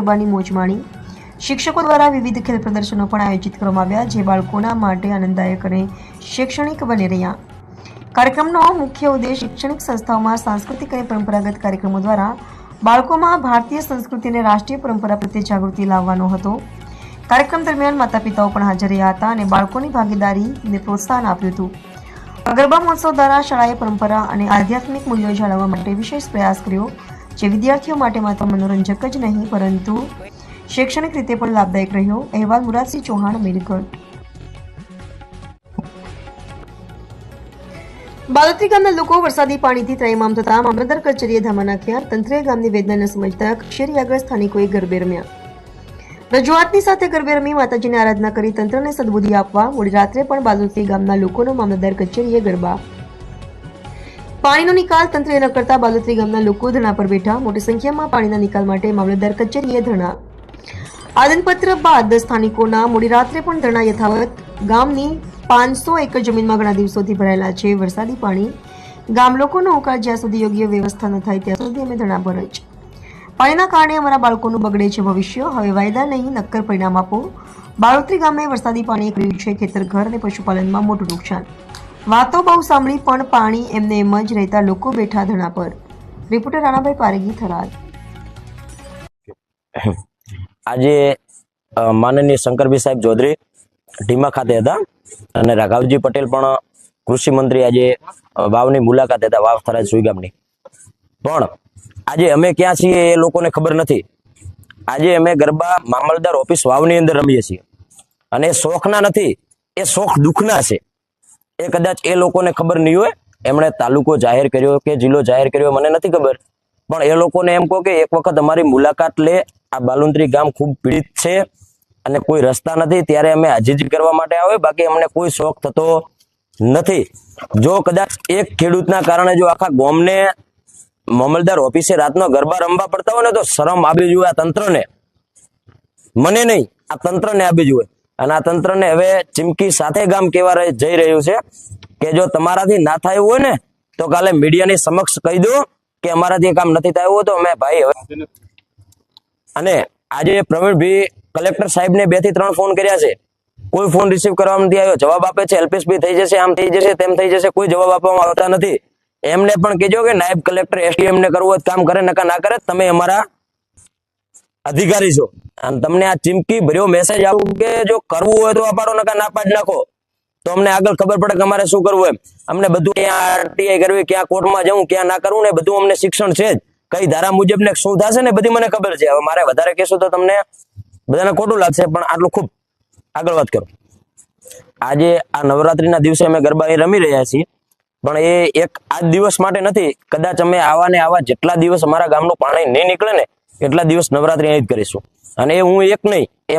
ગરબાની મોજ માણી. શિક્ષકો દ્વારા વિવિધ ખેલ પ્રદર્શનો પણ આયોજિત કરવામાં આવ્યા, જે બાળકોના માટે આનંદદાયક અને શૈક્ષણિક બની રહ્યા. કાર્યક્રમનો મુખ્ય ઉદ્દેશ શૈક્ષણિક સંસ્થાઓમાં સાંસ્કૃતિક અને પરંપરાગત કાર્યક્રમો દ્વારા બાળકોમાં ભારતીય સંસ્કૃતિ અને રાષ્ટ્રીય પરંપરા પ્રત્યે જાગૃતિ લાવવાનો હતો. કાર્યક્રમ દરમિયાન માતા પિતાઓ પણ હાજર રહ્યા હતા અને બાળકોની ભાગીદારીને પ્રોત્સાહન આપ્યું હતું. અગરબા ગરબા મહોત્સવ દ્વારા શાળાએ પરંપરા અને આધ્યાત્મિક મૂલ્યો જાળવવા માટે વિશેષ પ્રયાસ કર્યો. જે વિદ્યાર્થીઓ માટે માત્ર મનોરંજક જ નહીં, પરંતુ શૈક્ષણિક રીતે પણ લાભદાયક રહ્યો, અહેવાલ મુરાદસિંહ ચૌહાણ મેરગઢ બાલોત્રી ગામના લોકો વરસાદી પાણીથી ત્રયમામ થતા મામલતદાર કચેરીએ ધામા નાખ્યા. તંત્રે ગામની વેદના સમજતા કચેરી આગળ સ્થાનિકોએ ગરબે રમ્યા. રજૂઆતની સાથે ગરબે રમી માતાજીની આરાધના કરી તંત્રને સદબુદ્ધિ આપવા. મોડી રાત્રે પણ બાલોત્રી ગામના લોકોનો મામલતદાર કચેરીએ ગરબા પાણીનો નિકાલ તંત્રે ન કરતા બાલોત્રી ગામના લોકો ધરણા પર બેઠા. મોટી સંખ્યામાં પાણીના નિકાલ માટે મામલતદાર કચેરીએ ધરણા. આદનપત્ર બાદ સ્થાનિકોના મોડી રાત્રે પણ ધરણા યથાવત. ગામની પાંચસો એકર જમીનમાં ઘણા દિવસોથી ભરાયેલા છે વરસાદી પાણી. ગામ લોકોનો ઉકાળ જ્યાં સુધી યોગ્ય વ્યવસ્થા ન થાય ત્યાં સુધી અમે ધરણા પર જ. પાણીના કારણે અમારા બાળકોનું બગડે છે ભવિષ્ય. હવે વાયદા નહીં, નક્કર પરિણામ આપો. બાળોત્રી ગામે વરસાદી પાણીએ કર્યું છે ખેતર ઘર અને પશુપાલનમાં મોટું નુકસાન. વાતો બહુ સાંભળી, પણ પાણી એમને એમ જ રહેતા લોકો બેઠા ધણા પર. રિપોર્ટર રાણાભાઈ પારેગી, થરાદ. આજે માનનીય શંકરભાઈ સાહેબ ચૌધરી ઢીમા ખાતે હતા અને રાઘવજી પટેલ પણ કૃષિ મંત્રી આજે વાવની મુલાકાત હતા, વાવ થરાજ સુઈગામની પણ આજે અમે ક્યાં છીએ એ લોકોને ખબર નથી. આજે અમે ગરબા મામલદાર ઓફિસ વાવની અંદર રમીએ છીએ. અને શોખના નથી, એ શોખ દુઃખના છે. એ કદાચ એ લોકોને ખબર નહીં હોય. એમણે તાલુકો જાહેર કર્યો કે જિલ્લો જાહેર કર્યો મને નથી ખબર. પણ એ લોકોને એમ કહો કે એક વખત અમારી મુલાકાત લે. આ બાલુંદ્રી ગામ ખૂબ પીડિત છે અને કોઈ રસ્તા નથી. ત્યારે અમે હાજીજી કરવા માટે આવે. બાકી અમને કોઈ શોખ થતો નથી. જો કદાચ એક ખેડૂતના કારણે જો આખા ગોમને મામલદાર ઓફિસે રાતનો ગરબા રમવા પડતા હોય ને તો શરમ આવી જોઈએ આ તંત્રને. મને નહીં, આ તંત્રને આપી જોઈએ અને આ તંત્રને હવે ચીમકી સાથે ગામ કેવા જઈ રહ્યું છે કે જો તમારાથી ના થાય હોય ને, તો કાલે મીડિયાની સમક્ષ કહી દો કે અમારાથી કામ નથી થયું તો અમે ભાઈ હવે અને આજે પ્રવીણભાઈ કલેક્ટર સાહેબને બેથી ત્રણ ફોન કર્યા છે. કોઈ ફોન રિસીવ કરવામાં નથી આવ્યો. જવાબ આપે છે એલપીએસબી થઈ જશે, આમ થઈ જશે, તેમ થઈ જશે, કોઈ જવાબ આપવામાં આવતા નથી. એમને પણ કહેજો કે નાયબ કલેક્ટર એસડીએમ ને કરવું કામ કરે નકા ના કરે, તમે અમારા અધિકારી છો. અને તમને આ ચીમકી ભર્યો મેસેજ આવું કે જો કરવું હોય તો અપાડો નકા ના નાખો. તો અમને આગળ ખબર પડે કે અમારે શું કરવું એમ. અમને બધું ક્યાં આરટીઆઈ કરવી, ક્યાં કોર્ટમાં જવું, ક્યાં ના કરવું ને બધું અમને શિક્ષણ છે જ. કઈ ધારા મુજબ ને શું થશે ને બધી મને ખબર છે. હવે મારે વધારે કહેશો તો તમને બધાને ખોટું લાગશે, પણ આટલું ખૂબ. આગળ વાત કરો. આજે આ નવરાત્રીના દિવસે અમે ગરબા એ રમી રહ્યા છીએ, પણ એ એક આજ દિવસ માટે નથી. કદાચ અમે આવા ને આવા જેટલા દિવસ અમારા ગામનું પાણી નહીં નીકળે ને એટલા દિવસ નવરાત્રી અહીં જ કરીશું. અને હું એક નહીં